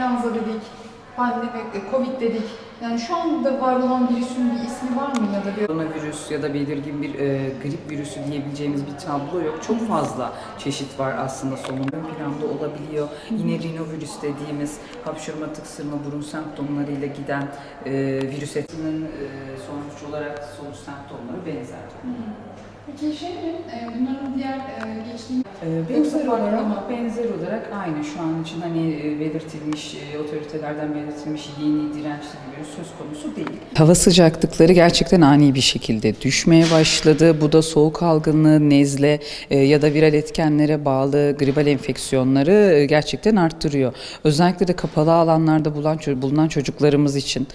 influenza dedik, pandemi, e, covid dedik. Yani şu anda var olan virüsün bir ismi var mı ya da bir Koronavirüs ya da belirgin bir e, grip virüsü diyebileceğimiz bir tablo yok. Çok fazla çeşit var aslında solunum ön planda olabiliyor. Yine rinovirüs dediğimiz hapşırma, tıksırma, burun semptomlarıyla giden e, virüs etinin e, sonuç olarak sonuç semptomları benzer. Peki şey mi? E, bunların diğer e, geçtiğimiz E, farklı olarak, mı? benzer olarak aynı şu an için hani e, belirtilmiş, e, otoritelerden belirtilmiş yeni dirençli bir söz konusu değil. Hava sıcaklıkları gerçekten ani bir şekilde düşmeye başladı. Bu da soğuk algınlığı, nezle e, ya da viral etkenlere bağlı gribal enfeksiyonları gerçekten arttırıyor. Özellikle de kapalı alanlarda bulunan, ço- bulunan çocuklarımız için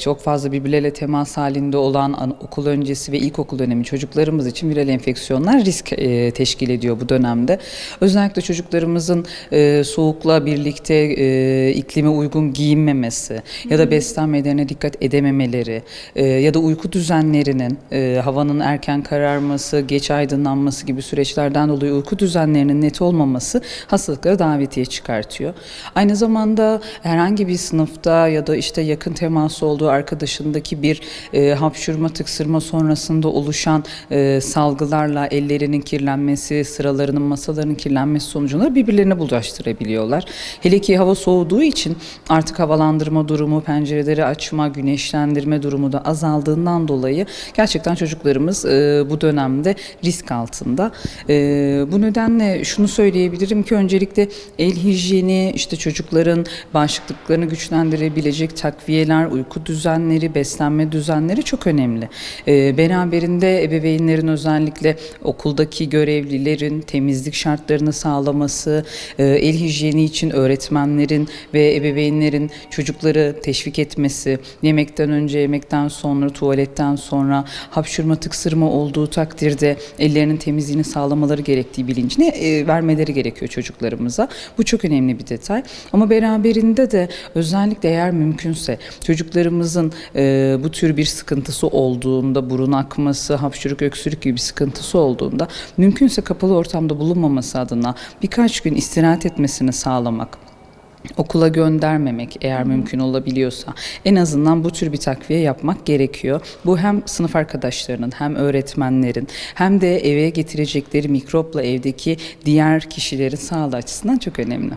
çok fazla birbirleriyle temas halinde olan an- okul öncesi ve ilkokul dönemi çocuklarımız için viral enfeksiyonlar risk teşkil ediyor bu dönemde. Özellikle çocuklarımızın e, soğukla birlikte e, iklime uygun giyinmemesi ya da beslenmelerine dikkat edememeleri e, ya da uyku düzenlerinin e, havanın erken kararması, geç aydınlanması gibi süreçlerden dolayı uyku düzenlerinin net olmaması hastalıklara davetiye çıkartıyor. Aynı zamanda herhangi bir sınıfta ya da işte yakın teması olduğu arkadaşındaki bir e, hapşurma, tıksırma sonrasında oluşan e, salgılarla ellerinin kirlenmesi, sıralarının, masalarının kirlenmesi sonucunda birbirlerine bulaştırabiliyorlar. Hele ki hava soğuduğu için artık havalandırma durumu, pencereleri açma, güneşlendirme durumu da azaldığından dolayı gerçekten çocuklarımız e, bu dönemde risk altında. E, bu nedenle şunu söyleyebilirim ki öncelikle el hijyeni, işte çocukların bağışıklıklarını güçlendirebilecek takviyeler, uyku düzenleri, beslenme düzenleri çok önemli. E, beraberinde ebeveynlerin özellikle okuldaki görevlilerin temizlik şartlarını sağlaması, e, el hijyeni için öğretmenlerin ve ebeveynlerin çocukları teşvik etmesi, yemekten önce, yemekten sonra, tuvaletten sonra hapşurma, tıksırma olduğu takdirde ellerinin temizliğini sağlamaları gerektiği bilincini e, vermeleri gerekiyor çocuklarımıza. Bu çok önemli bir detay. Ama beraberinde de özellikle eğer mümkünse çocuklarımızın e, bu tür bir sıkıntısı olduğunda, burun akması, hapşırık, öksürük gibi bir sıkıntısı olduğunda mümkünse kapalı ortamda bulunmaması adına birkaç gün istirahat etmesini sağlamak okula göndermemek eğer mümkün olabiliyorsa en azından bu tür bir takviye yapmak gerekiyor. Bu hem sınıf arkadaşlarının hem öğretmenlerin hem de eve getirecekleri mikropla evdeki diğer kişilerin sağlığı açısından çok önemli.